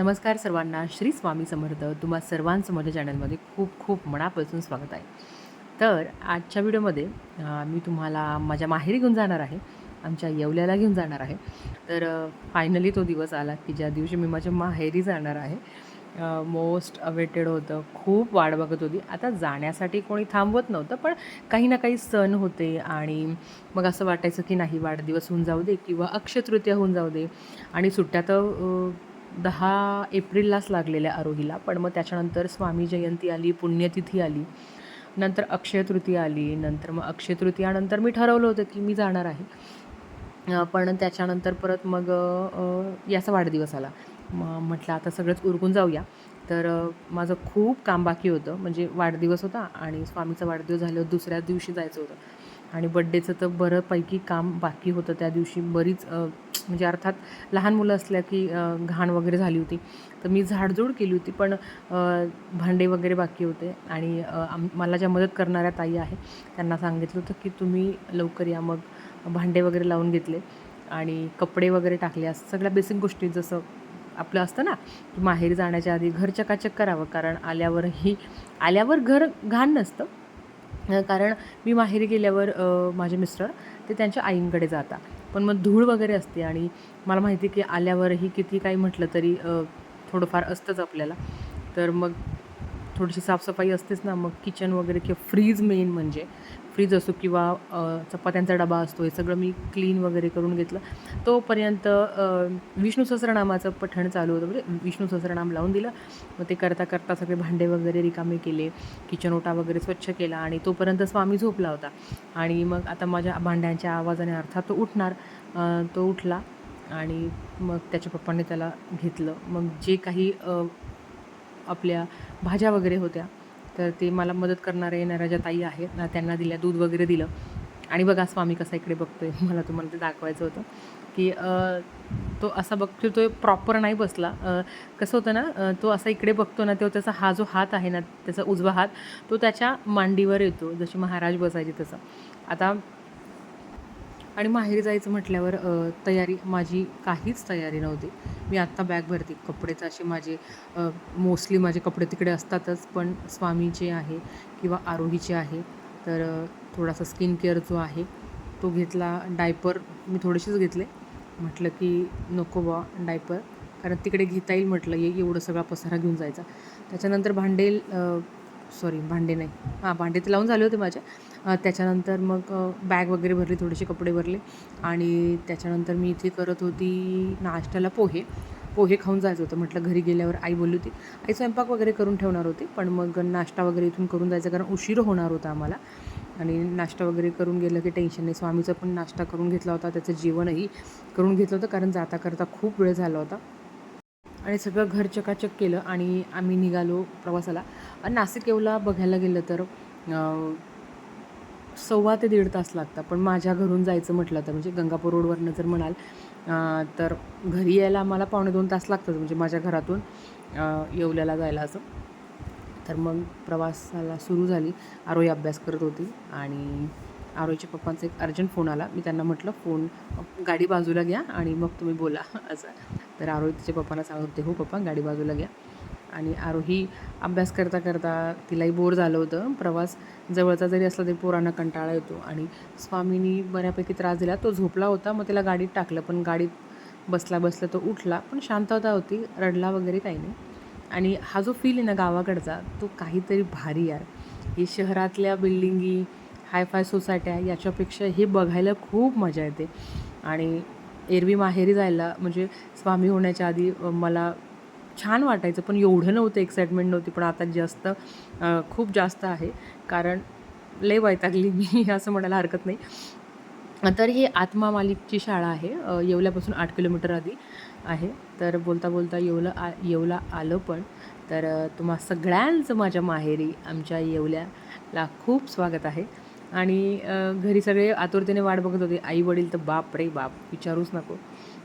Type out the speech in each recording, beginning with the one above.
नमस्कार सर्वांना. श्री स्वामी समर्थ. तुम्हा सर्वांचं माझ्या चॅनलमध्ये खूप खूप मनापासून स्वागत आहे. तर आजच्या व्हिडिओमध्ये मी तुम्हाला माझ्या माहेरी घेऊन जाणार आहे. आमच्या येवल्याला घेऊन जाणार आहे. तर फायनली तो दिवस आला की ज्या दिवशी मी माझ्या माहेरी जाणार आहे मोस्ट अवेटेड होतं. खूप वाट बघत होती. आता जाण्यासाठी कोणी थांबवत नव्हतं पण काही ना काही सण होते आणि मग असं वाटायचं की नाही वाढदिवस होऊन जाऊ दे किंवा अक्षयतृतीया होऊन जाऊ दे. आणि सुट्ट्या तर दहा एप्रिललाच लागलेल्या आरोहीला पण मग त्याच्यानंतर स्वामी जयंती आली पुण्यतिथी आली नंतर अक्षय तृतीया आली नंतर मग अक्षय तृतीयानंतर मी ठरवलं होतं की मी जाणार आहे. पण त्याच्यानंतर परत मग याचा वाढदिवस आला. मग म्हटलं आता सगळंच उरकून जाऊया. तर माझं खूप काम बाकी होतं. म्हणजे वाढदिवस होता आणि स्वामीचा वाढदिवस झाल्यावर दुसऱ्या दिवशी जायचं होतं. आणि बड्डेचं तर बरंपैकी काम बाकी होतं त्या दिवशी. बरीच म्हणजे अर्थात लहान मुलं असल्या की घाण वगैरे झाली होती. तर मी झाडजूड केली होती पण भांडे वगैरे बाकी होते आणि आम मला ज्या मदत करणाऱ्या ताई आहे त्यांना सांगितलं होतं की तुम्ही लवकर या. मग भांडे वगैरे लावून घेतले आणि कपडे वगैरे टाकले. असं सगळ्या बेसिक गोष्टी जसं आपलं असतं ना की माहेरी जाण्याच्या आधी घर चकाचक करावं. कारण आल्यावरही आल्यावर घर घाण नसतं. कारण मी माहेरी गेल्यावर माझे मिस्टर ते त्यांच्या आईंकडे जातात. पण मग धूळ वगैरे असते आणि मला माहिती आहे की आल्यावरही किती काही म्हटलं तरी थोडंफार असतंच आपल्याला. तर मग थोडीशी साफसफाई असतेच ना मग किचन वगैरे किंवा फ्रीज मेन म्हणजे फ्रीज असो किंवा चपात्यांचा डबा असतो हे सगळं मी क्लीन वगैरे करून घेतलं. तोपर्यंत विष्णू सहस्रनामाचं पठण चालू होतं म्हणजे विष्णू सहस्रनाम लावून दिलं. मग ते करता करता सगळे भांडे वगैरे रिकामे केले किचन ओटा वगैरे स्वच्छ केला आणि तोपर्यंत स्वामी झोपला होता. आणि मग आता माझ्या भांड्यांच्या आवाजाने अर्थात तो उठणार तो उठला आणि मग त्याच्या पप्पांनी त्याला घेतलं. मग जे काही आपल्या भाज्या वगैरे होत्या. तर ते मला मदत करणाऱ्या येणाऱ्या ज्या ताई आहेत. ना त्यांना दिल्या दूध वगैरे दिलं. आणि बघा स्वामी कसा इकडे बघतो आहे मला तुम्हाला ते दाखवायचं होतं. की तो असा बघतो तो प्रॉपर नाही बसला. कसं होतं ना तो असा इकडे बघतो ना तेव्हा त्याचा हा जो हात आहे ना त्याचा उजवा हात तो त्याच्या मांडीवर येतो. जसे महाराज बसायचे तसं. आता आणि माहेरी जायचं म्हटल्यावर तयारी माझी काहीच तयारी नव्हती. मी आत्ता बॅग भरते. कपडे तर असे माझे मोस्टली माझे कपडे तिकडे असतातच पण स्वामीचे आहे किंवा आरोहीचे आहे. तर थोडासा स्किन केअर जो आहे तो घेतला. डायपर मी थोडेसेच घेतले. म्हटलं की नको बा डायपर कारण तिकडे घेता येईल म्हटलं ये एवढं सगळा पसारा घेऊन जायचा. त्याच्यानंतर भांडेल सॉरी भांडे नाही. हां भांडे तर लावून झाले होते माझे. त्याच्यानंतर मग बॅग वगैरे भरली थोडेसे कपडे भरले. आणि त्याच्यानंतर मी इथे करत होती नाश्त्याला पोहे. पोहे खाऊन जायचं होतं. म्हटलं घरी गेल्यावर आई बोलली होती आई स्वयंपाक वगैरे करून ठेवणार होती पण मग नाश्ता वगैरे इथून करून जायचं कारण उशीर होणार होता आम्हाला. आणि नाश्ता वगैरे करून गेलं की टेन्शन नाही. स्वामीचा पण नाश्ता करून घेतला होता. त्याचं जेवणही करून घेतलं होतं कारण जाता करता खूप वेळ झाला होता. आणि सगळं घर चकाचक केलं आणि आम्ही निघालो प्रवासाला. नाशिक येवला बघायला गेलं तर सव्वा ते दीड तास लागतात. पण माझ्या घरून जायचं म्हटलं तर म्हणजे गंगापूर रोडवरनं जर म्हणाल तर घरी यायला आम्हाला पावणे दोन तास लागतात म्हणजे माझ्या घरातून येवल्याला जायला असं. तर मग प्रवासाला सुरू झाली. आरोही अभ्यास करत होती आणि आरोहीच्या पप्पांचा एक अर्जंट फोन आला. मी त्यांना म्हटलं फोन गाडी बाजूला घ्या आणि मग तुम्ही बोला. असं. तर आरोही तिच्या पप्पांना सांगत होते हो पप्पा गाडी बाजूला घ्या. आणि आरोही अभ्यास करता करता तिलाही बोर झालं होतं. प्रवास जवळचा जरी असला तरी पोरांना कंटाळा येतो आणि स्वामीनी बऱ्यापैकी त्रास दिला. तो झोपला होता मग त्याला गाडीत टाकलं. पण गाडीत बसला बसला तो उठला. पण शांतता होती रडला वगैरे काही नाही. आणि हा जो फील आहे ना गावाकडचा तो काहीतरी भारी यार. ही शहरातल्या बिल्डिंगी हायफाय सोसायट्या याच्यापेक्षा हे बघायला खूप मजा येते. आणि एरवी माहेरी जायला म्हणजे स्वामी होण्याच्या आधी मला छान वाटायचं पण एवढं नव्हतं एक्साइटमेंट नव्हती पण आता जास्त खूप जास्त आहे. कारण लय वैतागली मी असं म्हणायला हरकत नाही. तर ही आत्मा मालिकची शाळा आहे. येवल्यापासून आठ किलोमीटर आधी आहे. तर बोलता बोलता येवलं आ येवला आलं पण तर तुम्हा सगळ्यांचं माझ्या माहेरी आमच्या येवल्याला खूप स्वागत आहे. आणि घरी सगळे आतुरतेने वाट बघत होते. आई वडील तर बाप रे बाप विचारूच नको.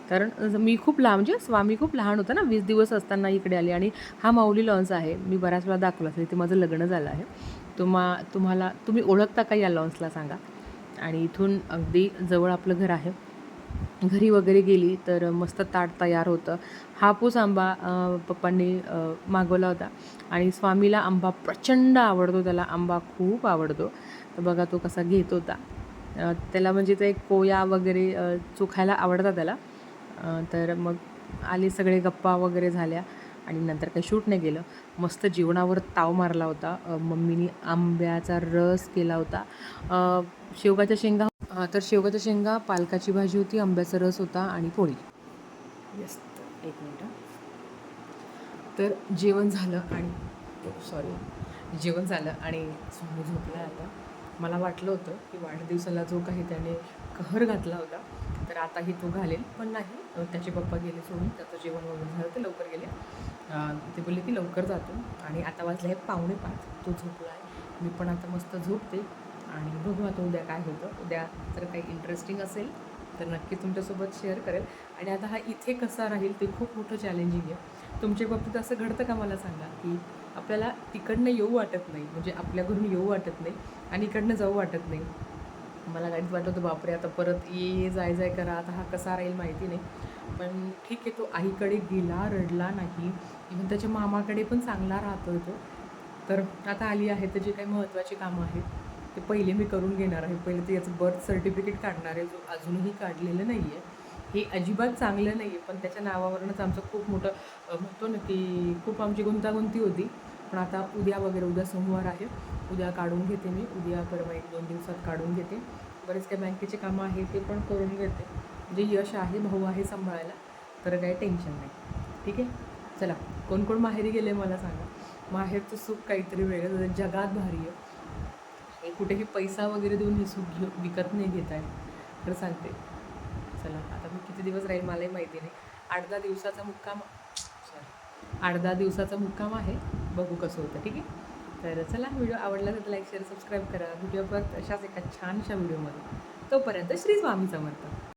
कारण मी खूप लहान म्हणजे स्वामी खूप लहान होता ना वीस दिवस असताना इकडे आली आणि हा माऊली लॉन्स आहे. मी बऱ्याच वेळा दाखवला असेल इथे माझं लग्न झालं आहे. तुम्हा तुम्हाला तुम्ही ओळखता का या लॉन्सला सांगा. आणि इथून अगदी जवळ आपलं घर आहे. घरी वगैरे गेली तर मस्त ताट तयार होतं. हापूस आंबा पप्पांनी मागवला होता. आणि स्वामीला आंबा प्रचंड आवडतो त्याला आंबा खूप आवडतो. तर बघा तो कसा घेत होता. त्याला म्हणजे ते कोया वगैरे चुखायला चोखायला आवडतात त्याला. तर मग आले सगळे गप्पा वगैरे झाल्या आणि नंतर काही शूट नाही गेलं मस्त जेवणावर ताव मारला होता. मम्मीनी आंब्याचा रस केला होता. शेवगाच्या शेंगा तर शेवगाच्या शेंगा पालकाची भाजी होती आंब्याचा रस होता आणि पोळी. येस एक मिनटं. तर जेवण झालं आणि सॉरी जेवण झालं आणि स्वामी झोपला आता. मला वाटलं होतं की वाढदिवसाला जो काही त्याने कहर घातला होता तर आताही तो घालेल. पण नाही त्याचे पप्पा गेले सोडून त्याचं जेवण वगैरे झालं ते लवकर गेले. ते बोलले की लवकर जातो. आणि आता वाजले आहे पावणे पाच. तो झोपला आहे मी पण आता मस्त झोपते. आणि बघू आता उद्या काय होतं. उद्या जर काही इंटरेस्टिंग असेल तर नक्की तुमच्यासोबत शेअर करेल. आणि आता हा इथे कसा राहील ते खूप मोठं चॅलेंजिंग आहे. तुमच्या बाबतीत असं घडतं का मला सांगा? की आपल्याला तिकडनं येऊ वाटत नाही. म्हणजे आपल्या घरून येऊ वाटत नाही. आणि इकडनं जाऊ वाटत नाही. मला काहीच वाटलं होतं बापरे आता परत ये जाय जाय करा आता हा कसा राहील माहिती नाही. पण ठीक आहे तो आईकडे गेला रडला नाही. इव्हन त्याच्या मामाकडे पण चांगला राहतो तो. तर आता आली आहे तर जे काही महत्त्वाची कामं आहेत. ते पहिले मी करून घेणार आहे. पहिले ते याचं बर्थ सर्टिफिकेट काढणार आहे जो अजूनही काढलेलं नाही आहे हे अजिबात चांगलं नाही आहे पण त्याच्या नावावरूनच आमचं खूप मोठं म्हणतो ना की खूप आमची गुंतागुंती होती. पण आता उद्या वगैरे उद्या सोमवार आहे. उद्या काढून घेते मी. उद्या परवा एक दोन दिवसात काढून घेते. बरेच काही बँकेचे कामं आहे ते पण करून घेते. जे यश आहे भाऊ आहे सांभाळायला तर काही टेन्शन नाही. ठीक आहे? चला कोण कोण माहेरी गेले मला सांगा. माहेरचं सुख काहीतरी वेगळं जगात भारी आहे. हे कुठेही पैसा वगैरे देऊन हे सुख घेऊ विकत नाही घेत आहे तर सांगते. चला आता मी किती दिवस राहील मलाही माहिती नाही. आठ दहा दिवसाचा मुक्काम सॉरी आठ दहा दिवसाचा मुक्काम आहे. बघू कसं होतं ठीक आहे? तर चला व्हिडिओ आवडला तर लाईक शेअर सबस्क्राईब करा. व्हिडिओ परत अशाच एका छानशा व्हिडिओमध्ये. तोपर्यंत श्री स्वामी समर्थ